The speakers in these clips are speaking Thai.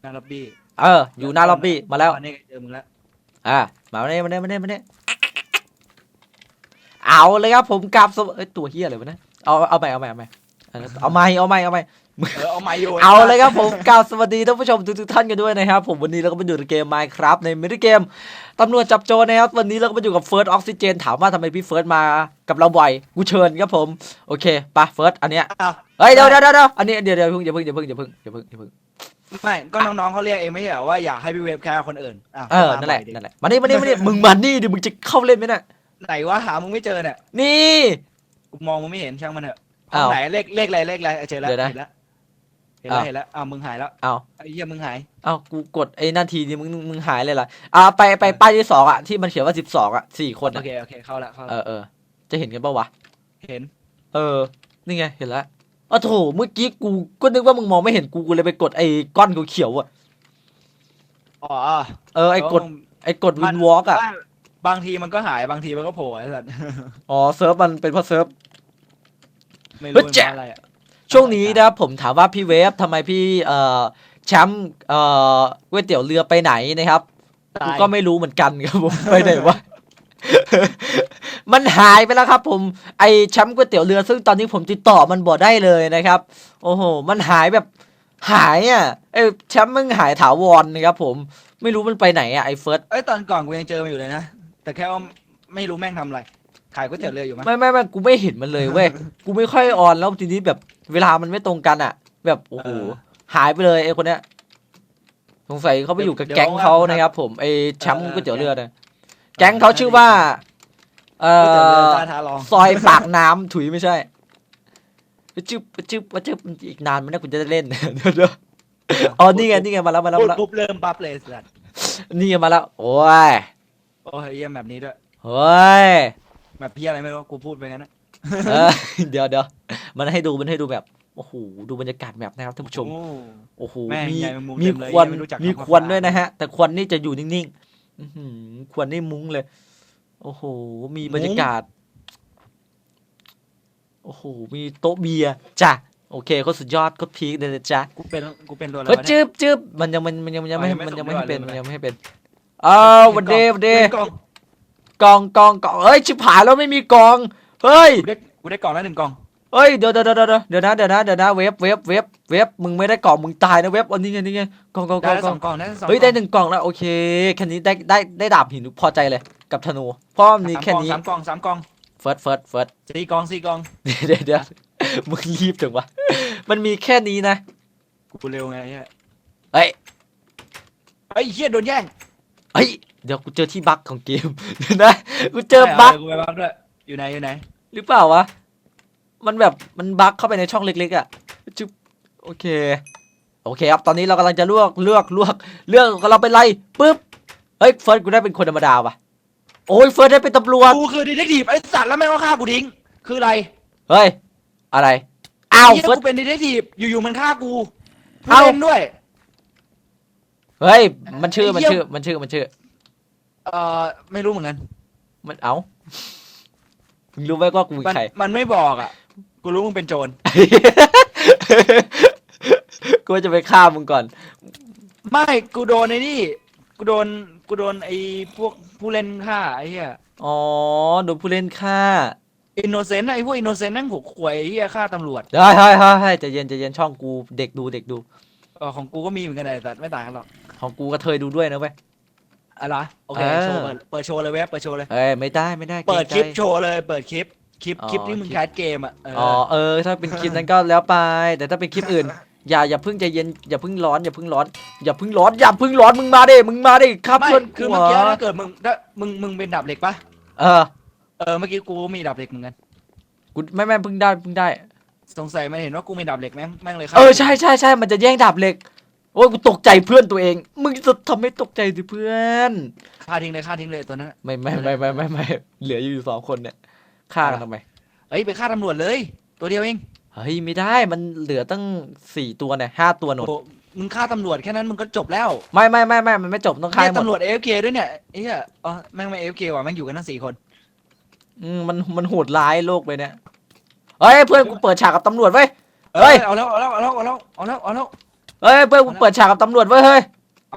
หน้าล็อบบี้เออ อยู่หน้าล็อบบี้มาแล้ว อันนี้เจอมึงแล้วอ่ามาเน่มาเน่มาเน่มาเน่เอาเลยครับผมกลับสวเอ้ยตัวเฮียอะไรวะเนี่ยเอาเอาใหม่เอาใหม่เอาใหม่เออเอาใหม่เอาใหม่เอาใหม่เออเอาไม้โยนเอาเลยครับผมกล่าวสวัสดีท่านผู้ชมทุกๆท่านกันด้วยนะครับผมวันนี้เราก็มาอยู่ในเกม Minecraft ในมินิเกมตำรวจจับโจรนะครับวันนี้เราก็มาอยู่กับเฟิร์สออกซิเจนถามว่าทำไมพี่เฟิร์สมากับเราบ่อยกูเชิญครับผมโอเคไปเฟิร์สอันเนี้ยอ้าวเฮ้ยเดี๋ยวเดี๋ยวเดี๋ยวอันนี้เดี๋ยวเดี๋ยวเพิ่งอย่าเพิ่งอย่าเพิ่งอย่าเพิ่งอย่าเพิ่งอย่าเพิ่ง ไม่ก็น้องๆเขาเรียกเองไม่ใช่เหรอว่าอยากให้พี่เวฟแค่คนอื่นอะเออก็มานั่นแหละบ่อยดินั่นแหละมานี่มานี่มานี่มึงมานี่ดิมึงจะเข้าเล่นไหมน่ะไหนว่าหามึงไม่เจอเนี่ยนี่กูมองมึงไม่เห็นช่างมันเถอะห้อ้าองวไหนเลขเลขอะไรเลขอะไรเออเจอแล้วเดี๋ยวนะเห็นแล้วเห็นแล้วอ้าวเห็นแล้วอ้าวมึงหายแล้วเอาไอ้เหี้ยมึงหายเอากูกดไอ้นาทีนี้มึงมึงหายเลยเหรออ่าไปไปป้ายที่สองอะที่มันเขียนว่าสิบสองอะสี่คนโออะเคโอเคเข้าละเข้าเอละอเออจะเห็นกันปะวะเห็น เออ นี่ไงเห็นแล้ว อ๋อโถเมื่อกี้กูก็นึกว่ามึงมองไม่เห็นกูกูเลยไปกดไอ้ก้อนเขียวๆอะ อ๋อเออไอ้กดไอ้กดวินวอล์กอะ บางทีมันก็หายบางทีมันก็โผล่ไอ้สัตว์อ๋อเซิร์ฟมันเป็นเพราะเซิร์ฟ ไม่เฮ้รู้ยมันแจ๊ะอะไรอะช่วงนี้นะครับผมถามว่าพี่เวฟทำไมพี่เอ่อแชมป์เอ่อก๋วยเตี๋ยวเรือไปไหนนะครับ กูตายก็ไม่รู้เหมือนกันครับผม ไปไหนวะ มันหายไปแล้วครับผมไอแชมป์ก๋วยเตี๋ยวเรือ ซึ่งตอนนี้ผมติดต่อมันบ่ได้เลยนะครับ โอ้โห มันหายแบบหายอะไอแชมป์มึงหายถาวรนะครับผมไม่รู้มันไปไหนอะไอเฟิร์สเอ้ยตอนก่อนกูยังเจอมันอยู่เลยนะ แต่แค่ว่าไม่รู้แม่งทำอะไร ขายก๋วยเตี๋ยวเรืออยู่มั้ยไม่ไม่ไม่กูไม่เห็นมันเลยเว้ยกูไม่ค่อยออนแล้วทีนี้แบบเวลามันไม่ตรงกันอะ แบบโอ้โหหายไปเลยไอคนเนี้ยสงสัยเขาไปอยู่กับแก๊งเขานะครับ ผมไอแชมป์ก๋วยเตี๋ยวเรือเนี่ยแก๊งเขาชื่อว่า เอ่ก๋วยเตี๋ยวเรืออท่าท้าลอง ซอยปากน้ำถุยไม่ใช่ชื่อชื่อว่าชื่ออีกนานไหมนะคุณจะได้เล่น เดี๋ยวเดี๋ยวอ๋อนี่ไงนี่ไงมาแล้วมาแล้วพูดมาแล้วปุ๊บเริ่มปั๊บเลยสัตว์นี่ไงมาแล้วโอ้ยโอ้ยเยี่ยมแบบนี้ด้วยเฮ้ยแบบพี่อะไรไม่รู้กูพูดไปงั้นนะเออเดี๋ยวเดี๋ยวมันให้ดูมันให้ดูแบบโอ้โหดูบรรยากาศแบบนะครับท่านผู้ชม โอ้ โอ้โหแม่งมีใหญ่มันมุมมีเต็มเลยควันยังไม่รู้จักมีคำว่าควันฟ้า ด้วยนะฮะ แต่ควันนี่จะอยู่นิ่งๆอื้อหือควันนี่มุ้งเลย โอ้โห มีบรรยากาศ โอ้โห มีโต๊ะเบียร์จ้ะ โอเคเขาสุดยอดก็พีคเลยนะจ้ะกูเป็นกูเป็นตัวอะไรเฮ้ยวะจืเนี่ยบจืบมันยังมันมันยังมันยังไม่อ๋อยังไม่มันยังไม่ให้เป็นส่งมันด้วย ยังไม่ให้เป็นอ้าววันเดย์วันเดย์กูไกล่องกองกองกองเฮ้ยชิบหายแล้วไม่มีกอง เฮ้ย กูได้กูได้กล่องแล้วหนึ่งกล่องเฮ้ยเดี๋ยวเดี๋ยวเดี๋ยวเดี๋ยวเดี๋ยวนะเดี๋ยวนะเดี๋ยวนะเว็บเว็บเว็บเว็บมึงไม่ได้กล่องมึงตายนะเว็บอันนี้ไงนี่ไงกองกองกได้องแล้วกสอองงกล่องได้สองเฮ้ยได้หนึ่งกล่องแล้วโอเคแค่นี้ได้ได้ได้ดาบหินพอใจเลย กับธนูเพราะมันมีแค่นี้สามกล่องสามกล่องเฟิร์สเฟิร์สเฟิร์สสี่กล่องสี่กล่องเดี๋ยวเดี๋ยวมึงรีบจังวะมันมีแค่นี้นะกูเร็วไงเฮียเฮ้ยเฮ้ยเฮียโดนแย่งเฮ้ยเดี๋ยวกูเจอที่บั๊กของเกมเดี๋ยวนะกูเจอบั๊กใช่เหรอกูไปบักด้วยอยู่ไหนอยู่ไหนหรือเปล่าวะมันแบบมันบั๊กเข้าไปในช่องเล็กๆอะจุ๊บโอเค โอเคครับตอนนี้เรากำลังจะลวกเลือกลวกเลือกเราไปไล่ปุ๊บเฮ้ยเฟิร์สกูได้เป็นคนธรรมดาวะ โอ้ยเฟิร์สได้เป็นตำรวจ กูคือดีเทคทีฟไอ้สัตว์แล้วแม่งก็ฆ่ากูทิ้ง คืออะไรเฮ้ย อะไร อ้าวเหี้ยเฟิร์ส กูเป็นดีเทคทีฟอยู่ๆมันฆ่ากูกูเอ้า เล่นด้วย เฮ้ย มันชื่อไอ้มันเหี้ยชื่อ มันชื่อ มันชื่อ เอ่อไม่รู้เหมือนกัน มันเอ้ามึงรู้ไหมว่ากูเป็นมันใคร มันไม่บอกอะ กูรู้มึงเป็นโจร กูว่าจะไปฆ่ามึงก่อน ไม่ กูโดนไอ้นี่ กูโดน กูโดนไอ้พวกผู้เล่นฆ่าไอ้เหี้ยอ๋อโดนผู้เล่นฆ่าอินโนเซนต์ไอ้พวกอินโนเซนต์นั่งหัวขวยไอ้เหี้ยฆ่าตำรวจได้ให้ให้ให้ใจเย็นใจเย็นช่องกูเด็กดูเด็กดูเออของกูก็มีเหมือนกันไอ้สัตว์ไม่ต่างกันหรอกของกูกระเทยดูด้วยนะเว้ยอะไรโอเคเออโชว์เปิดเปิดโชว์เลยเว็บเปิดโชว์เลยเอ้ยไม่ได้ไม่ได้เปิดกครงลิปใจโชว์เลยเปิดคลิปคลิปอ๋อคลิปที่มึงคลิปแคสเกมอะเอออ๋อเออถ้าเป็นคลิปนั้นก็แล้วไป แต่ถ้าเป็นคลิปอื่น อย่าอย่าเพิ่งใจเย็นอย่าเพิ่งร้อนอย่าเพิ่งร้อนอย่าเพิ่งร้อนอย่าเพิ่งร้อนมึงมาดิมึงมาดิครับไม่เพื่อนคือกูเมื่อกี้หรถ้าเกิดมึงถ้ามึงมึงเป็นดาบเหล็กปะเออเออเมื่อกี้กูมีดาบเหล็กเหมือนกันกูไม่ไม่เพิ่งได้เพิ่งได้ สงสัยมันเห็นว่ากูมีดาบเหล็กแม่งแม่งเลยฆ่าเออใช่ใช่ใช่มันจะแย่งดาบเหล็กโอ้ยกูตกใจเพื่อนตัวเอง มึงจะทำให้ตกใจสิเพื่อน ฆ่าทิ้งเลยฆ่าทิ้งเลยตัวนั้นอะ ไม่ไม่ไม่ไม่ไม่ไม่เหลืออยู่สองคนเนี่ยฆ่ากันทำไมเอ้ยไปฆ่าตำรวจเลย ตัวเดียวเอง เฮ้ยไม่ได้มันเหลือตั้งสี่ตัวเนี่ยห้าตัวหนด มึงฆ่าตำรวจแค่นั้นมึงก็จบแล้วไม่ไม่ไม่ไม่มันไม่จบต้องฆ่าให้หมตำรวจเอฟเคด้วยเนี่ยไอ้เยอ๋อแม่งไม่เอฟเคว่ะแม่งอยู่กันทั้งสี่คนอืมมันมันโหดร้ายโลกไปเนี่ยเฮ้ยเพื่อนกูเปิดฉากกับตำรวจไว้เฮ้ย เอาแล้วเอาแล้วเอาแล้วเอาแล้วเอาแล้วเอาแล้วเฮ้ยเพื่อนกูเปิดฉากกับตำรวจไว้เฮ้ย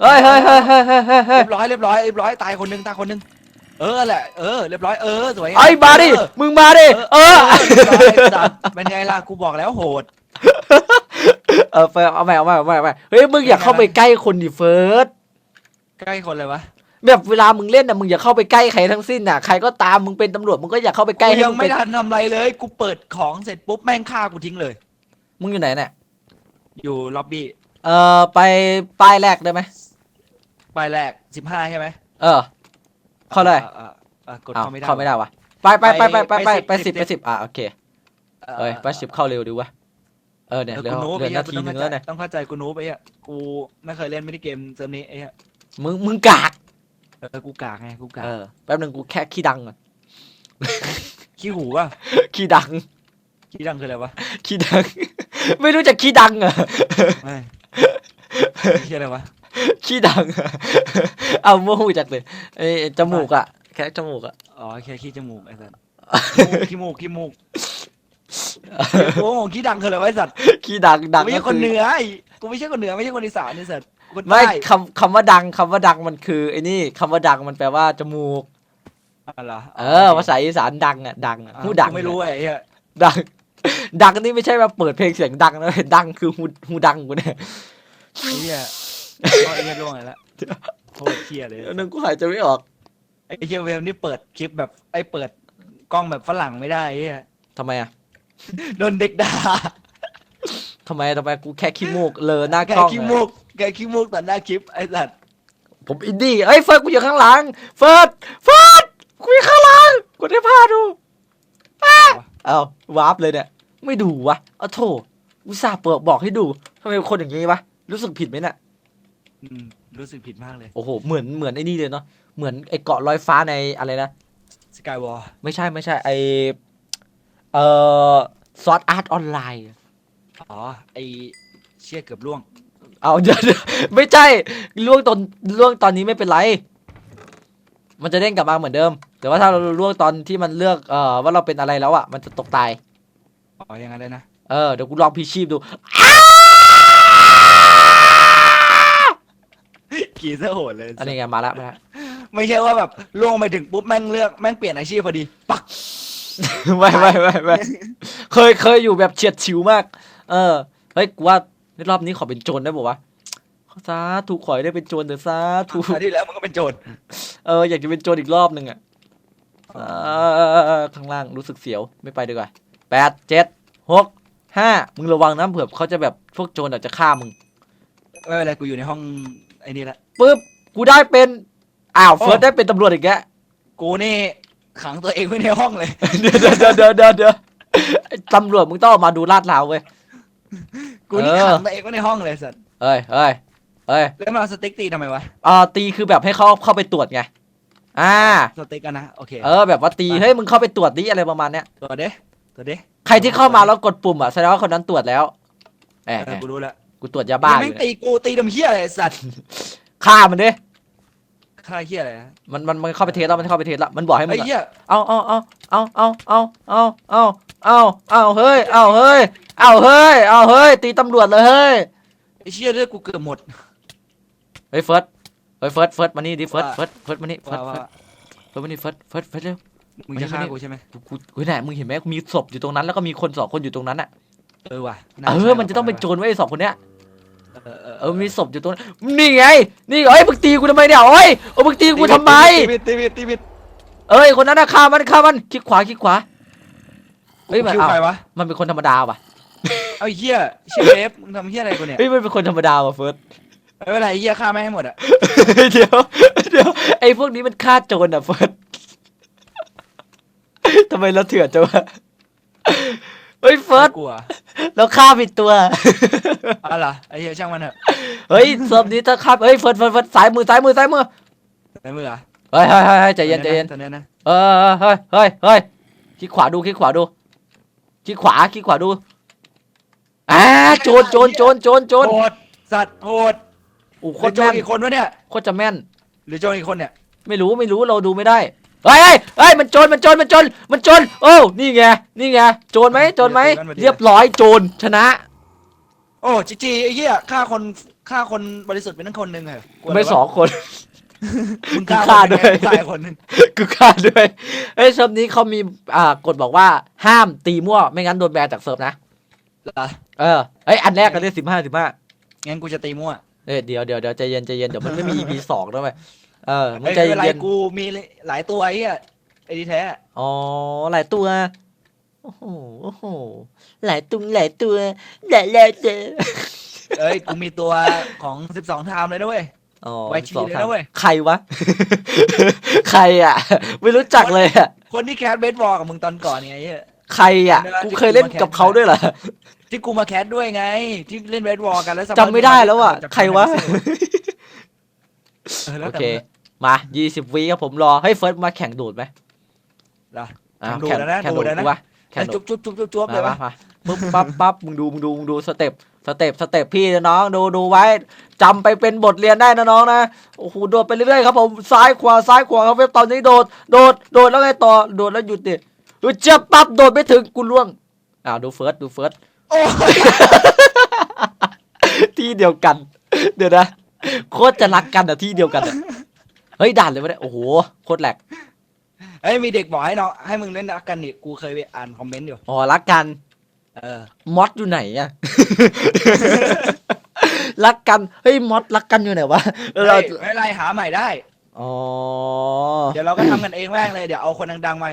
เฮ้ยเฮ้ยเฮ้ยเฮ้ยเรียบร้อยเรียบร้อยเรียบร้อยตายคนหนึ่งตายคนหนึ่ง เออแหละเออเรียบร้อยเออสวยไอ้ยมาดิเออมึงมาดิเออเรียบร้อยสัตว์เป็นไงล่ะกูบอกแล้วโหดเออเฟิร์สเอาใหม่เอาใหม่เอาใหม่เอาใหม่เฮ้ยมึงอย่าเข้าไปใกล้คนดิเฟิร์สใกล้คนเลยวะแบบเวลามึงเล่นน่ะมึงอย่าเข้าไปใกล้ใครทั้งสิ้นน่ะใครก็ตามมึงเป็นตำรวจมึงก็อย่าเข้าไปใกล้กูให้ยังมึงไม่เป็นทันทำอะไรเลย กูเปิดของเสร็จปุ๊บแม่งฆ่ากูทิ้งเลย มึงอยู่ไหนเนี่ยอยู่ล็อบบี้เออไปป้ายแรกได้ไหมใบแรกสิบห้าใช่ไหมเออ เข้าเลยอะอะอะกดอ้าวเข้าไม่ได้ เข้าไม่ได้วะไปไปไปไปไปไปไปไปสิสิบบไปไปสิสิบบอะโอเคเอ้ยไปสิบเข้าเร็วดีวะเออเนี่ยเออเหลือกูนูบเหลือไอ้นาเหี้ยทีต้องหนึเข้างใจแล้วเนี่ยต้องเข้าใจกูนูบไปอะกูไม่เคยเล่นมินิเกมเซิร์ฟนี้ไอ้เหี้ยมึงมึงกากเออกูกากไงกูกาเอกอแป๊บหนึงกูแค่ขี้ดังก่อนขี้หูป่ะขี้ดังขี้ดังคืออะไรวะขี้ดัง ไม่รู้จักขี้ดังเหรอไม่ขี้อะไรวะ ขี้ดังเอาโมโหจัดเลยไอ้จมูกอะแค่จมูกอะอ๋อแค่ขี้จมูกไอ้สัตว์ขี้มูกขี้มูกโอ้โหขี้ดังคืออะไรวะไอ้สัตว์ขี้ดังดักูงไม่ใช่ก็คนคือเหนือไอ้กูไม่ใช่คนเหนือไม่ใช่คนอีสานนี่สัตว์กูคนไม่ใต้คำคำว่าดังคำว่าดังมันคือไอ้นี่คำว่าดังมันแปลว่าจมูก อะไรอเออภาษาอีสานดังอะดังอะอะหูดังกูไม่รู้ไอ้เหี้ยดัง ดังนี่ไม่ใช่ว่าเปิดเพลงเสียงดังนะดังคือหูหูดังกูเนี่ยไอ้เหี้ย ก็ไอ้เหี้ยล่วงเลยละโคตรเหี้ยเลยนึงกูหายใจไม่ออกไอ้เหี้ยเวลนี่เปิดคลิปแบบไอ้เปิดกล้องแบบฝรั่งไม่ได้ไอ้เหี้ยทำไมอะโดนเด็กด่าทำไมทำไมกูแค่ขี้มูกเลอหน้าแกกล้องขี้อะมูกแกขี้มูกต่อหน้าคลิปไอ้สัตว์ผมอินดี้เอ้ยเฟิร์สกูอยู่ข้างหลัง เฟิร์สเฟิร์สกูอยู่ข้างหลังกูได้พาดูอ้าเอ้าวาร์ปเลยเนี่ยไม่ดูวะเอาโถอุตส่าห์เปิดบอกให้ดูทำไมเป็นคนอย่างงี้วะรู้สึกผิดไหมเนี่ย อืมรู้สึกผิดมากเลยโอ้โห เหมือนเหมือนไอ้นี่เลยเนาะ เหมือนไอ้เกาะลอยฟ้าในอะไรนะ สกายวอลไม่ใช่ไม่ใช่ไอเอ่อซอสอาร์ตออนไลน์ อ๋อไอ้เชี่ยเกือบล่วง เอาเดี๋ยวเดี๋ยวไม่ใช่ล่วงตอนล่วงตอนนี้ไม่เป็นไร มันจะเด้งกลับมาเหมือนเดิม แต่ว่าถ้าเราล่วงตอนที่มันเลือกเอ่อว่าเราเป็นอะไรแล้วอะ มันจะตกตาย อ๋อยังไงเลยนะ เออเดี๋ยวกูลองพีชีพดูขี่ เสื้อโหดเลย อันนี้ไงมาแล้วมาแล้วไม่ใช่ว่าแบบล่วงไปถึงปุ๊บแม่งเลือกแม่งเปลี่ยนอาชีพพอดี ปัก ไม่ไม่ไม่ไม่เคยเคยอยู่แบบเฉียดฉิวมาก เออเฮ้ยกูว่าในรอบนี้ขอเป็นโจรได้ป่าวะสาถูกขอยได้เป็นโจรเถอะสาถูคราวที่แล้วมันก็เป็นโจรเอออยากจะเป็นโจรอีกรอบหนึ่งอะเออข้างล่างรู้สึกเสียวไม่ไปดีกว่าแปดเจ็ดหกห้ามึงระวังนะเผื่อเขาจะแบบพวกโจรอาจจะฆ่ามึงไม่เป็นไรกูอยู่ในห้องไอ้นี่แหละ ปุ๊บกูได้เป็นอ้าวโอ้เฟิร์สได้เป็นตำรวจอีกแกกูนี่ขังตัวเองไว้ในห้องเลย เดี๋ยวเดี๋ยวเดี๋ยวเดี๋ยวเดี๋ยวเดี๋ยวไอ้ตำรวจมึงต้องออกมาดูลาดราวเว้ยกูนี่เออขังตัวเองไว้ในห้องเลยสัตว์เอ้ยเอ้ยเอ้ยแล้วมาเอาสติ๊กตีทำไมวะอ่าตีคือแบบให้เขาเข้าไปตรวจไงอ่าสติ๊กกันนะโอเคเออแบบว่าตีเฮ้ยมึงเข้าไปตรวจดิอะไรประมาณเนี้ยตัวเด้ตัวเด้ใครที่เข้ามาแล้วกดปุ่มอะแสดงว่าคนนั้นตรวจแล้วแหมเออกูรู้แล้วกูตรวจยาบ้าอแม่ยู่งเนี่ยตีกูตีดำเฮี้ยอะไรสัตว์ ฆ่ามันดิฆ่าเฮี้ยอะไรนะมันมันมันเข้าไปเทสแล้วมันเข้าไปเทสแล้วมันบอกให้มึไอ้งอะเหี้ยเอาเอาเอาเอาเอาเอาเอาเอาเอาเอาเฮ้ยเอาเฮ้ยเอาเฮ้ยเอาเฮ้ยตีตำรวจเลยเฮ้ยไอ้เชี่ยเลือดกูเกือบหมด เฮ้ยเฟิร์สเฮ้ยเฟิร์สเฟิร์สมานี่ดิเฟิร์สว่า เฟิร์สเฟิร์สมานี่เฟิร์ว่าสว่าเฟิร์สเฟิร์สมานี่เฟิร์สเฟิร์สเฟิร์สเร็ว มึงจะฆ่ากูใช่ไหมกูกูเฮ้ยไหนมึงเห็นไหมมีศพอยู่ตรงนั้นแล้วก็มีคนสองคนอยู่ตรงนั้นอะ เออว่ะาเอใช่อว่มันจะต้องเป็นโจรไว้ยไอ้สองคนเนี้ย เออเออเออมีศพอยู่ตรงนั้นนี่ไง นี่เอ้ยมึงตีกูทำไมเนี่ยโอ้ยเออมึงตีกูทำไม ตีบิดตีบิดตีบิดเอ้ยคนนั้นนะฆ่ามันฆ่ามันคลิกขวาคลิกขวา เฮ้ยมันคิวเอา ใครวะมันเป็นคนธรรมดาว่ะเอาไอ้เหี้ยชื่อเวฟมึงทำเหี้ยอะไรกูเนี่ยเฮ้ยมันเป็นคนธรรมดาว่ะเฟิร์ส ไม่เป็นไรไอ้เหี้ยฆ่าไม่งให้หมดอะเดี๋ยวเดี๋ยวไอ้พวกนี้มันฆ่าโจรอะเฟิร์สทำไมเราเถื่อนจังวะ เฮ้ยเฟิร์สกลัวเราฆ่าผิดตัว อะไรไอ้เหี้ยช่างมันเถอะเฮ้ยเซิร์ฟนี้ถ้าฆ่าเฮ้ยเฟิร์สเฟิร์สเฟิร์สซ้ายมือซ้ายมือซ้ายมือในมือเหรอเฮ้ยเฮ้ยเฮ้ยเฮ้ยใจเย็นใจเย็นตอนนี้นะเออเฮ้ยเฮ้ยเฮ้ยคลิกขวาดูคลิกขวาดูคลิกขวาคลิกขวาดูอ่าโจรโจรโจรโจรโจรโหดสัตว์โหดโอ้โหโคโคตตรรโจแม่รนอีกคนวะเนี่ยโคตรจะแม่น หรือโจรอีกคนเนี่ยไม่รู้ไม่รู้เราดูไม่ได้ เฮ้ยเฮ้ยเฮ้ยมันโจรมันโจรมันโจรมันโจรโอ้นี่ไงนี่ไงโจรไหมโจรไหมเรียบร้อยโจรชนะ โอ้จีจีไอ้เหี้ยฆ่าคนฆ่าคนบริสุทธิ์เป็นทั้งคนหนึ่งเหรอกูไม่สองคน มึงฆ่าฆ่าคนหนึ่งด้วยไงฆ่าคนหนึ่งกูฆ่าด้วยเฮ้ยเซิร์ฟนี้เขามีอ่ากฎบอกว่าห้ามตีมั่วไม่งั้นโดนแบนจากเซิร์ฟนะเหรอเออเอ้ยอันแรกก็ได้สิบห้าสิบห้างั้นกูจะตีมั่วเอ้ยเดี๋ยวเดี๋ยวเดี๋ยวใจเย็นใจเย็นเดี๋ยวมันไม่มี EP สองด้วย เออมึงไอ้ใจไม่เป็นไรเย็นกูมีหลายตัวไอ้เหี้ยไอ้ดีแท้อ๋อหลายตัวโอ้โหโอ้โหหลายตุงหลายตัวหลายหลายตัวเอ้ยกูมีตัวของสิบสองไทม์เลยนะเว้ย อ๋อไวชีสองเลยครั้นะงเว้ย ใครวะ ใครอะ ไม่รู้จักเลยอะคนที่แคสเบสบอลกับมึงตอนก่อนไงไอ้เหี้ย ใครอะเวลากูที่เคยเล่นกูมาแข่งกับเขาด้วยเหรอที่กูมาแคสด้วยไง ที่เล่นเบสบอลกันแล้วสักจำไม่ได้แล้วอะใครวะ เออแล้วโอแต่เค มึง มา20วิครับผมรอให้เฟิร์สมาแข่งโดดไหมเหรออะแข่งโดดนะแข่งโดดโดดนะกูวะแข่งโดจุ๊ดบจุ๊บจุ๊บจุ๊บจุ๊บเลมายปะมามาปึ๊บปั๊บปั๊บมึงดูมึงดูมึงดูสเต็ปสเต็ปสเต็ปพี่นะน้องดูดูไว้จำไปเป็นบทเรียนได้นะน้องนะโอ้โหโดดไปเรื่อยๆครับผมซ้ายขวาซ้ายขวาครับเว็บตอนนี้โดดโดดโดดแล้วไงต่อโดดแล้วหยุดดิเฮ้ยเจ็บปั๊บโดดไม่ถึงกูล่วงอ้าวดูเฟิร์สดูเฟิร์สโอ้ยที่เดียวกัน เดี๋ยวนะโคตรจะรักกันอะที่เดียวกันอะ เฮ้ยด่านเลยวะเนี่ยโอ้โหโคตรแหลกเอ้ยมีเด็กบอกให้น้องให้มึงเล่นรักกันนี่กูเคยไปอ่านคอมเมนต์อยู่อ๋อรักกันเออมอดอยู่ไหนอะรักกันเฮ้ยมอดรักกันอยู่ไหนวะเออเราเฮ้ยไม่เป็นไรหาใหม่ได้อ๋อเดี๋ยวเราก็ทำกันเองแม่งเลยเดี๋ยวเอาคนดังๆมา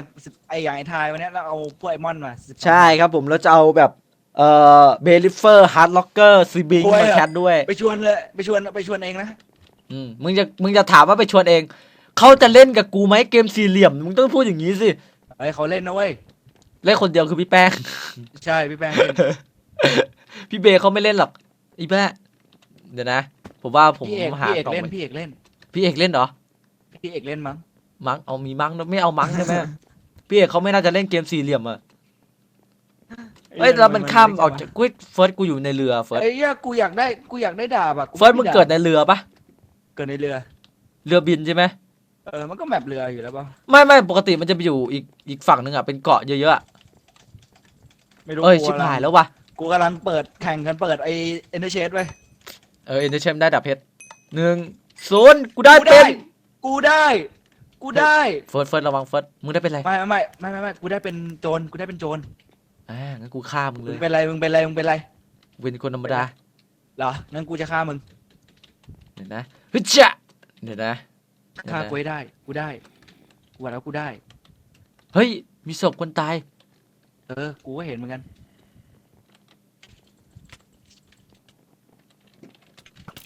ไออย่างไอทายวันเนี้ยแล้วเอาพวกไอมอนมา12ใช่ครับผมเราจะเอาแบบเอ่อเบลิเฟอร์ฮาร์ดล็อกเกอร์ซีบิงโอ้ยมาแคทด้วย ไปชวนเลยไปชวนไปชวนเองนะ อืมมึงจะมึงจะถามว่าไปชวนเองเขาจะเล่นกับกูไหมเกมสี่เหลี่ยมมึงต้องพูดอย่างนี้สิเฮ้ยเขาเล่นนะเว้ยเล่นคนเดียวคือพี่แป้ง ใช่พี่แป้งเล่นพี่เบย์เขาไม่เล่นหรอกอีแป้เดี๋ยวนะ ผมว่าผมพี่เอกหาพี่เอกกล่องเล่นไว้พี่เอกเล่นพี่เอกเล่นเหรอ พี่เอกเล่นมั้งมั้งเอามีมั้งนะไม่เอามั้งใช่ไหม พี่เอกเขาไม่น่าจะเล่นเกมสี่เหลี่ยมอะเฮ้ยแล้วมันข้ามออกจากกูเฟิร์สกูอยู่ในเรือเฟิร์สไอ้เหี้ยกูอยากได้กูอยากได้ดาบอะเฟิร์สมึงเกิดในเรือปะ เกิดในเรือ เรือบินใช่ไหมเออมันก็แมปเรืออยู่แล้วป่ะไม่ไม่ปกติมันจะไปอยู่อีกอีกฝั่งหนึ่งอะเป็นเกาะเยอะๆอะไม่รู้เอ้ยกูชิบกำลังหายแล้ววะกูกำลังเปิดแข่งกันเปิดไอเอ็นเตอร์เชดไว้เออเอ็นเตอร์เชมได้ดับเพชรหนึ่งศูนย์กูได้กูเป็ได้ นกูได้ กูได้เฟิร์สเฟิร์สระวังเฟิร์สมึงได้เป็นไรไม่ไม่ไม่ไม่ไม่กูได้เป็นโจรกูได้เป็นโจรอ่างั้นกูฆ่ามึงเลมึงยเป็นไรมึงเป็นไรมึงเป็นไรเป็นคนธรรมดาเหรองั้นกูจะฆ่ามึงเดี๋ยวนะ ฮึดจะเดี๋ยวนะฆ่าเดี๋ยวนะกูให้ได้ กูได้ กูว่าแล้วกูได้ เฮ้ย มีศพคนตาย เออ กูก็เห็นเหมือนกัน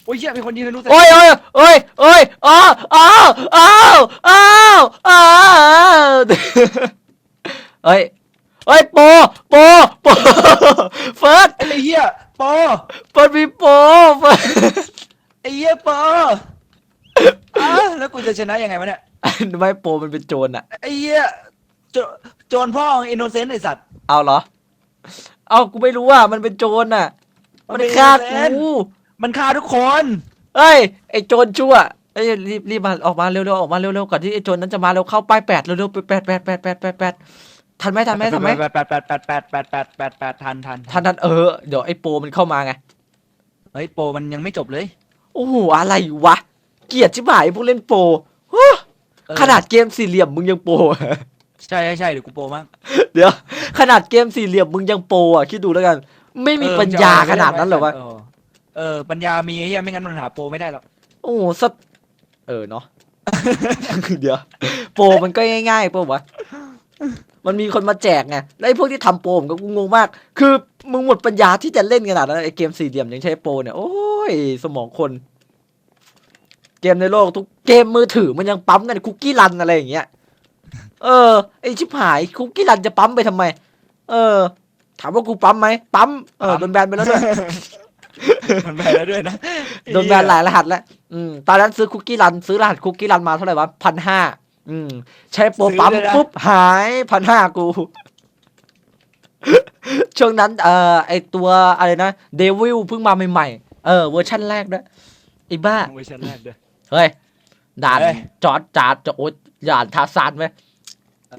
โอ้ยเหี้ยมีคนยิงธนูใส่โอ้ยโอ้ยโอ้ยโอ้ยอ้าวอ้าวอ้าวอ้าวอ้าวเฮ้ยเฮ้ยโปโปโปเฟิร์สไอ้เหี้ยปอ เฟิร์สมีโปเฟิร์สไอ้เหี้ยปออ้าแล้วกูจะชนะยังไงวะเนี่ยไม่โปมันเป็นโจรอะไอ้เหี้ยโจโจรพ่ออินโนเซนต์ไอสัตว์ เอาเหรอ เอากูไม่รู้ว่ามันเป็นโจรน่ะ มัมันนเป็นฆ่าโจกูรมันฆ่าทุกคนเอ้ยไอ้โจรชั่วเอ้ยรีบรีบมาออกมาเร็วๆออกมาเร็วๆก่อนที่ไอ้โจรนั้นจะมาเร็วเข้าป้ายแปดเร็วๆไปแปดแปดแปดแปดแปดแปดทันไหมทันไหมทันไหมแปดแปดแปดแปดแปดแปดแปดแปดแปดทันทันทันทันเออเดี๋ยวไอ้โปมันเข้ามาไงเฮ้ยโปรมันยังไม่จบเลย โอ้โหอะไรวะ เกลียดชิบหายพวกเล่นโปรฮู้เออขนาดเกมสี่เหลี่ยมมึงยังโปรใช่ใช่ใช่เดี๋ยวกูโปรมั้ง เดี๋ยว ขนาดเกมสี่เหลี่ยมมึงยังโปรอะ คิดดูแล้วกัน ไม่มีเออปัญญาจะเอขนาดนั้นเหรอวะเออเออ ปัญญามีไอ้เหี้ยไม่งั้นมันหาโปรไม่ได้หรอก โอ้โหสัตว์เออเนาะ เดี๋ยว โปรมันก็ง่ายๆเปล่าวะ มันมีคนมาแจกไงแล้วไอ้พวกที่ทำโปรผมก็งงมาก คือมึงหมดปัญญาที่จะเล่นขนาดนั้นไอ้เกมสี่เหลี่ยมยังใช้โปรเนี่ย โอ้ย สมองคน เกมในโลกทุกเกมมือถือมันยังปั๊มกันคุกกี้รันอะไรอย่างเงี้ย เออ ไอ้ชิบหายคุกกี้รันจะปั๊มไปทำไม เออ ถามว่ากูปั๊มไหมปั๊ม เออโดนแบนไปแล้วด้วย มันแบนแล้วด้วยนะโดนแบนหลายรหัสแล้ว อืม ตอนนั้นซื้อคุกกี้รัน ซื้อรหัสคุกกี้รันมาเท่าไหร่วะพันห้า อืม ใช้โปรปั๊มปุ๊บหายพันห้ากู ช่วงนั้น เอ่อ ไอตัวอะไรนะเดวิลเพิ่งมาใหม่ๆ เออ เวอร์ชั่นแรกด้วยไอ้บ้า เวอร์ชันแรกด้วยเฮ้ย ด่านเฮ้ย จอดจาดจะโอ๊ตด่านทาซานไหม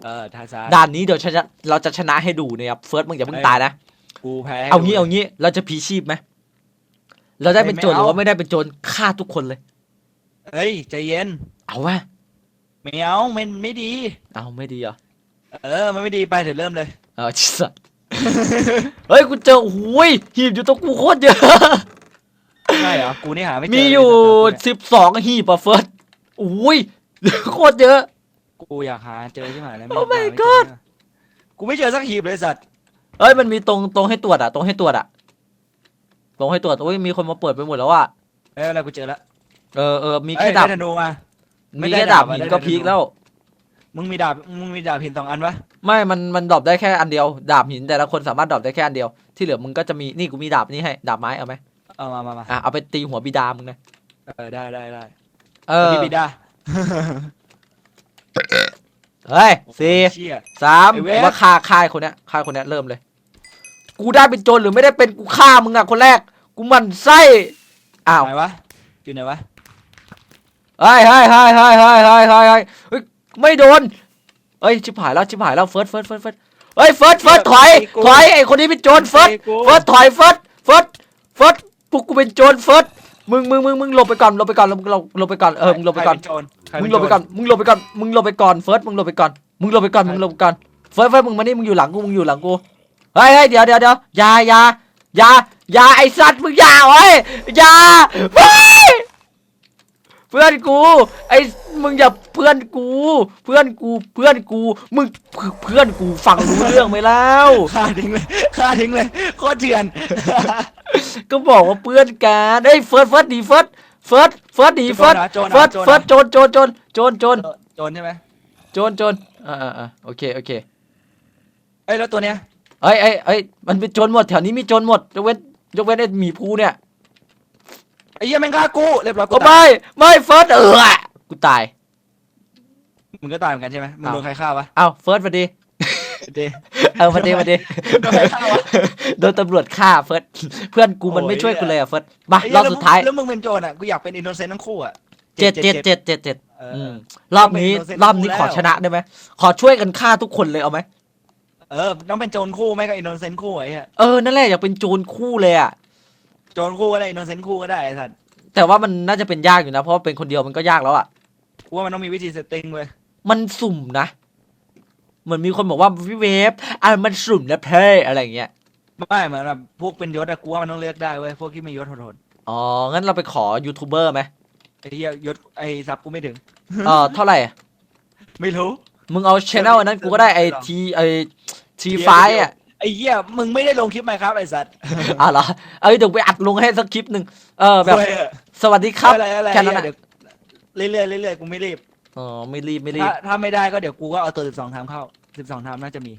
เออทาซาน ด่านนี้เดี๋ยวชนะเราจะชนะให้ดูนะครับเฟิร์สมึงอย่าเพิ่งเฮ้ย ตายนะ กูแพ้ เอางี้เอางี้เราจะพีชีพไหมเราได้เป็นโจรหไม่รือเอาว่าไม่ได้เป็นโจรฆ่าทุกคนเลย เฮ้ย ใจเย็น เอาวะ ไม่เอามันไม่ดี เอาไม่ดีเหรอเออ มันไม่ดีไปเดี๋ยวเริ่มเลย เอาชิสัตว์ เฮ้ยกูเจอโอ้ยหีบอยู่ตรงกูโคตรเยอะ ใช่เหรอ กูนี่หาไม่เจอมีเลอยู่สัตว์สิบสองหีบอะเฟิร์สโอ้ยโคตรเยอะ กูอยากหาเจอใช่ไหมแล้ว Oh my หาไม่เจ god กูไม่เจอสักหีบเลยสัตว์ เอ้ยมันมีตรงตรงให้ตรวจอะตรงให้ตรวจอะตรงให้ตรวจโอ้ยมีคนมาเปิดไปหมดแล้วอะเอ้ยอะไรกูเจอแล้วเออเออมีเอ้แค่ยดาบได้ธนูมา ไม่มีได้แค่ดาดาบบอะหินได้ก็ธนูพีคแล้ว มึงมีดาบมึงมีดาบหินสองอันปะไม่ มัน มันดรอปได้แค่อันเดียว ดาบหินแต่ละคนสามารถดรอปได้แค่อันเดียว ที่เหลือมึงก็จะมี นี่กูมีดาบนี่ให้ ดาบไม้เอาไหมเอามามามาอะ เอาไปตีหัวบิดามึงนะ เออได้ได้ได้เออ พี่บิดาเฮ้ยสี่ เชี่ย สามไอ้เวฟ ว่าฆ่าฆ่าไอ้คนเนี้ยฆ่าคนเนี้ยเริ่มเลย กูได้เป็นโจรหรือไม่ได้เป็นกูฆ่ามึงอะคนแรก กูหมันไส้อ้าวไหนวะอยู่ไหนวะ เฮ้ยเฮ้ยเฮ้ยเฮ้ยเฮ้ยเฮ้ยเฮ้ยเฮ้ยเฮ้ยไม่โดนเฮ้ยชิบหายแล้วชิบหายแล้วเฟิร์สเฟิร์สเฟิร์สเฟิร์สเฮ้ยเฟิร์สเฟิร์สถอยถอยไอ้คนนี้เป็นโจรเฟิร์สเฟิร์สถอยเฟิร์สเฟิร์สเฟิร์สพวกกูเป็นโจรเฟิร์สมึงมึงมึงมึงหลบไปก่อนหลบไปก่อนหลบหลบหลบไปก่อนเออมึงหลบไปก่อนใครเป็โจรใครมึเป็งนหลบไปก่อนมึงหลบไปก่อนมึงหลบไปก่อนเฟิร์สมึงหลบไปก่อนมึงหลบไปก่อนมึงหลบไปก่อนเฟิร์สเฟิร์สมึงมานี่มึงอยู่หลังกูมึงอยู่หลังกูเฮ้ยเฮ้ยเดี๋ยวเดี๋ยวเดี๋ยวอย่าอย่าอย่าอย่าไอสัตว์มึงอย่าไว้ยอย่า เฮ้ยเพื่อนกู ไอมึงอย่าเพื่อนกู เพื่อนกูเพื่อนกูมึงเพื่อนกูฟังรู้เรื่องไหมแล้วฆ่าทิ้งเลยฆ่าทิ้งเลยโคตรเถื่อน ก็บอกว่าเพื่อนกันเอ้ยเฟิร์สเฟิร์สดีเฟิร์สเฟิร์สเฟิร์สดีเฟิร์สโจรนะเฟิร์สโจรนะเฟิร์สโจนโจนโจนโจนโจนโจรใช่ไหมโจนโจนอ่าอ่าอ่าโอเคโอเคเอ้ยแล้วตัวเนี้ยเอ้ยเอ้ยเอ้ยมันเป็นโจนหมดแถวนี้มีโจนหมดยกเว้นยกเว้นไอ้หมีภูเนี่ย ไอ้เหี้ยแม่งฆ่ากูเรียบร้อยกูโอ้ตายไม่ไม่เฟิร์สเออกูตาย มึงก็ตายเหมือนกันใช่ไหมมึงอ้าวโดนใครฆ่าวะเอ้าเฟิร์สมาดีเด เออมาดีมาดีโดนใครฆ่าวะ โดนตำรวจฆ่าเฟิร์สเพื่อนกูมันไม่ช่วยกูเลยอะเฟิร์สมาไอ้รเหี้อบสุดท้ายแล้วมึงเป็นโจรอะกูอยากเป็นอินโนเซนต์ทั้งคู่อะเจ็ดเจ็ดเจ็ดเจ็ดเจ็ดเออือมรอบนี้ไม่เป็น innocent รอบนี้แล้วขอชนะได้ไหมขอช่วยกันฆ่าทุกคนเลยเอาไหมเออต้องเป็นโจรคู่ไม่ก็อินโนเซนต์คู่ไอ้เหี้ยเออนั่นแหละอยากเป็นโจรคู่เลยอะ โจรคู่ก็ได้อินโนเซนต์คู่ก็ได้ไอ้สัตว์แต่ว่ามันน่าจะเป็นยากอยู่นะ เพราะว่าเป็นคนเดียวมันก็ยากแล้วอะ กูว่ามันต้องมีวิธีเซตติ้งเว้ยมันสุ่มนะ เหมือนมีคนบอกว่าวิเวฟอะมันสุ่มนะเพลอะไรอย่างเงี้ย ไม่เหมือนแบบพวกเป็นยศอะกูว่ามันต้องเลือกได้เว้ยพวกที่ไม่ยศโหดอ๋อ งั้นเราไปขอยูทูบเบอร์ไหมๆไอ้เหี้ยยศไอ้ซับกูไม่ถึง เออเท่าไหร่อะไม่รู้ มึงเอาชแนลอันนั้นกูก็ได้ไอทีไอทีไฟอะ ไอ้เหี้ยมึงไม่ได้ลงคลิปไหมครับไอ้สัตว์อะเหรอเอ้ยเดี๋ยวไปอัดลงให้สักคลิปหนึ่งเออแบบเว้ยสวัสดีครับอะไรอะไรแค่นั้นอะเดี๋ยวเรื่อยๆเรื่อยๆกูไม่รีบอ๋อไม่รีบไม่รีบถ้าถ้าไม่ได้ก็เดี๋ยวกูก็เอาตัวสิบสองทามเข้าสิบสองทามน่าจะมี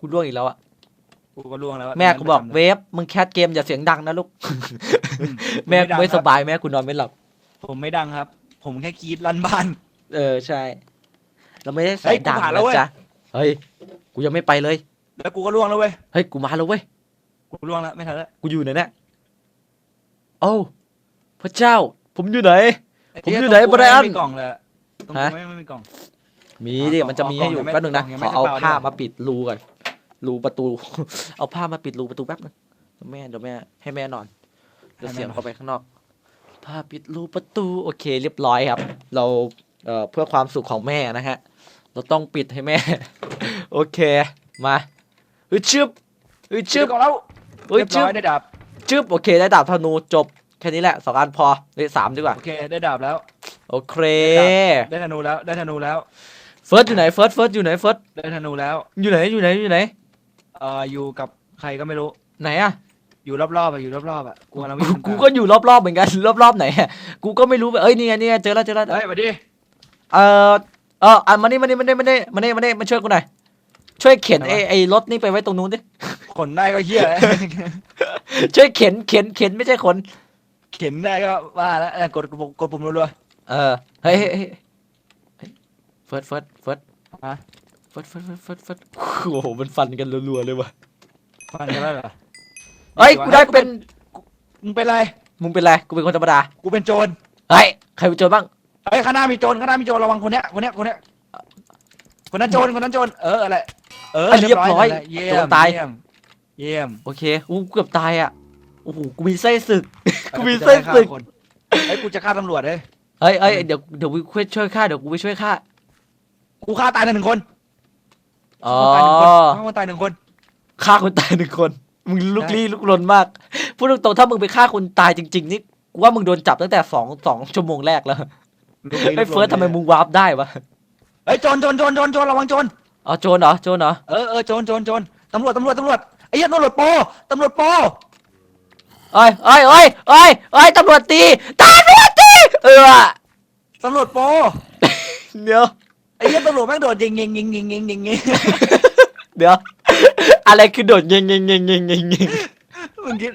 กูร่วงอีกแล้วอะกูก็ล่วงแล้วอะแม่กูบอกไเวฟมึงแคสเกมอย่าเสียงดังนะลูกอืแม่กูดังไม่คสรับบายแม่กูนอนไม่หลับ ผมไม่ดังครับ ผมแค่กรีดลั่นบ้าน เออใช่ เราไม่ได้เฮ้ใส่ยกูดังผ่านแล้นะวเว้ยจ๊ะ เฮ้ย กูยังไม่ไปเลย แล้วกูก็ล่วงแล้วเว้ย เฮ้ย กูมาแล้วเว้ย กูล่วงแล้วไม่ทันแล้ว กูอยู่ไหนเนี่ยโอ้าพระเจ้า ผมอยู่ไหน ผมอยู่ไหนตรงกูไบรอัน ไม่มีกล่องเลยอะตรงกูฮะไม่ไม่มีกล่อง มีดิอะมันจะมีให้อยู่กล่องยังไม่แป๊บนึงนะกล่องยังขไม่อเอาได้เปล่าผ้าด้วยมาปิดรูก่อน รูประตู เอาผ้ามาปิดรูประตูแป๊บนึงเดี๋ยวแม่เดี๋ยวแม่ให้แม่นอน เดี๋ยวเสียงเข้าไปข้างนอก ผ้าปิดรูประตู โอเค เรียบร้อยครับ เราเอ่อเพื่อความสุขของแม่นะฮะ เราต้องปิดให้แม่ โอเค มาเฮ้ยชึบเฮ้ยชึชื่บอกล่องแล้วเฮ้ยเรียบชึร้บอยได้ดาบชึบโอเค ได้ดาบธนูจบแค่นี้แหละสองอันพอเฮ้ยสามดีกว่า โอเค ได้ดาบแล้ว โอเค ได้ธนูแล้ว ได้ธนูแล้ว เฟิร์สอยู่ไหน เฟิร์ส เฟิร์สอยู่ไหน เฟิร์ส ได้ธนูแล้ว อยู่ไหน อยู่ไหน อยู่ไหน เอ่อ อยู่กับใครก็ไม่รู้ ไหนอะอยู่รอบๆอะอยู่รอบๆอะกูกำลังวิ่งกูตามกูก็อยู่รอบๆเหมือนกันรอบๆไหนอะกูก็ไม่รู้แบบเอ้ยนี่ไงนี่ไงเจอแล้วเจอแล้วเฮ้ยมาดิเออ เอออะมานี่มานี่มานี่มานี่มานี่มานี่มาช่วยกูหน่อยช่วยเข็นไอ้ไอ้รถนี่ไปไว้ตรงนู้นดิ ขนได้ก็เหี้ย ช่วยเข็นเข็นเข็นไม่ใช่ขน เข็นได้ก็ว่าแล้วเออกดกดกดปุ่มรัวเออเฮ้ยเฮ้ยเฮ้ยเฮ้ยเฟิร์สเฟิร์สเฟิร์สๆฮะเฟิร์สเฟิร์สเฟิร์สเฟิร์สเฟิร์สโอ้โหมันฟันกันรัวๆเลยว่ะฟันกันแล้วเหรอเฮ้ยกูได้เป็นมึงเป็นไร มึงเป็นไรกูเป็นคนธรรมดา กูเป็นโจรเฮ้ยใครเป็นโจรบ้าง เฮ้ยข้างหน้ามีโจรข้างหน้ามีโจรระวังคนเนี้ยคนเนี้ยคนเนี้ยคนนั้นโจรคนนั้นโจรเอออะไรเอออะเรียบร้อยนั่นแหละเยี่ยโจรมตายเยี่ยมเยี่ยมโอเคอู้เกือบตายอะโอ้โหกูมีไส้ศึกกูมีจะไส้ฆ่าศึกคนไอ้ยกูจะฆ่าตำรวจเลยเฮ้ยเฮ้ยเดี๋ยวเดี๋ยวกูไปช่วยฆ่าเดี๋ยวกูไปช่วยฆ่ากูฆ่าตายหนึ่งคนอ๋อฆ่าคนตายหนึ่งคนฆ่าคนตายหนึ่งคน มึงลุกได้ลี้ลุกลนมากพูดตรงๆถ้ามึงไปฆ่าคนตายจริง ๆ นี่กูว่ามึงโดนจับตั้งแต่สองสองชั่วโมงแรกแล้ว ลุกลี้ไอ้ลุกลนเฟิร์สทำไมมึงวาร์ปได้วะเฮ้ยโจรโจรโจรโจรโจรระวังโจรอ๋อโจรเหรอโจรเหรอเออเออโจรโจรโจรตำรวจตำรวจตำรวจไอ้เหี้ยตำรวจโปตำรวจโปเอ้ยเอ้ยเอ้ยเอ้ยเอ้ยตำรวจตีตำรวจตีเออตำรวจโปเดี๋ยวไอ้เหี้ยตำรวจแม่งโดดยิงยิงยิงยิงยิงยิงยิงเดี๋ยวอะไรคือโดดยิงยิงยิงยิงยิงยิง มึงคิด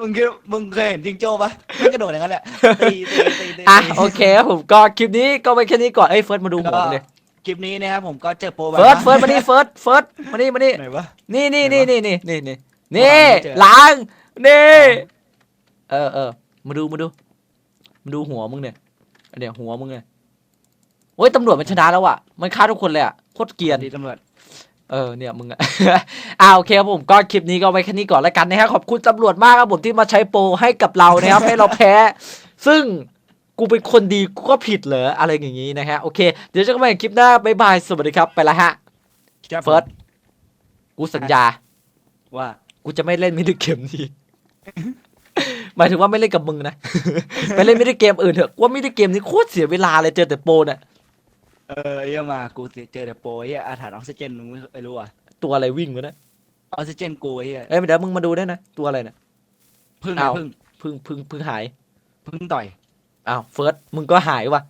มึงคิดมึงเคยเห็นจิงโจ้ปะไม่งกระโดดอย่างนั้นแหละตีตีตีตีอะโอเคครับผมก็คลิปนี้ก็ไปแค่นี้ก่อนเอ้ยเฟิร์สมาดูหัวมึงเลยคลิปนี้นะครับผมก็เจอโปรแบบเฟิร์สเฟิร์สมานี่เฟิร์สเฟิร์สมานี่มานี่ไหนวะนี่นี่ไหนนี่วะนี่นี่นี่นี่นี่ไม่เจอล้างนี่อ๋อเออเออมาดูมาดูมาดูหัวมึงเนี่ยเนี่ยหัวมึงเนี่ยโอ้ยตำรวจมันชนะแล้วอะมันฆ่าทุกคนเลยอะโคตรเกรียนดีตำรวจ เออเนี่ยมึงอะอ่าโอเคครับผมก็คลิปนี้ก็ไว้แค่นี้ก่อนแล้วกันนะครับขอบคุณตำรวจมากครับผมที่มาใช้โปรให้กับเรานะครับให้เราแพ้ ซึ่งกูเป็นคนดีกูก็ผิดเหรออะไรอย่างงี้นะฮะโอเค เดี๋ยวเจอกันใหม่คลิปหน้าบ๊ายบายสวัสดีครับไปละฮะครับผมเฟิร์สกูสัญญา ว่ากูจะไม่เล่นมินิเกมนี้หมายถึงว่าไม่เล่นกับมึงนะ ไปเล่นมินิเกมอื่นเถอะกูว่ามินิเกมนี้โคตรเสียเวลาเลยเจอแต่โปรเนี่ย เออเยี่ยมากูเจอแต่โปรไอ้เหี้ยอาถรรพ์ออกซิเจนมึงไม่รู้อะตัวอะไรวิ่งวะเนี่ยออกซิเจนกูไอ้เหี้ยเอ้ยเดี๋ยวมึงมาดูด้วยนะ ตัวอะไรเนี่ยพึ่งอ้าวพึ่งพึ่งพึ่งพึ่งหาย พึ่งต่อยอ้าวเฟิร์สมึงก็หายว่ะ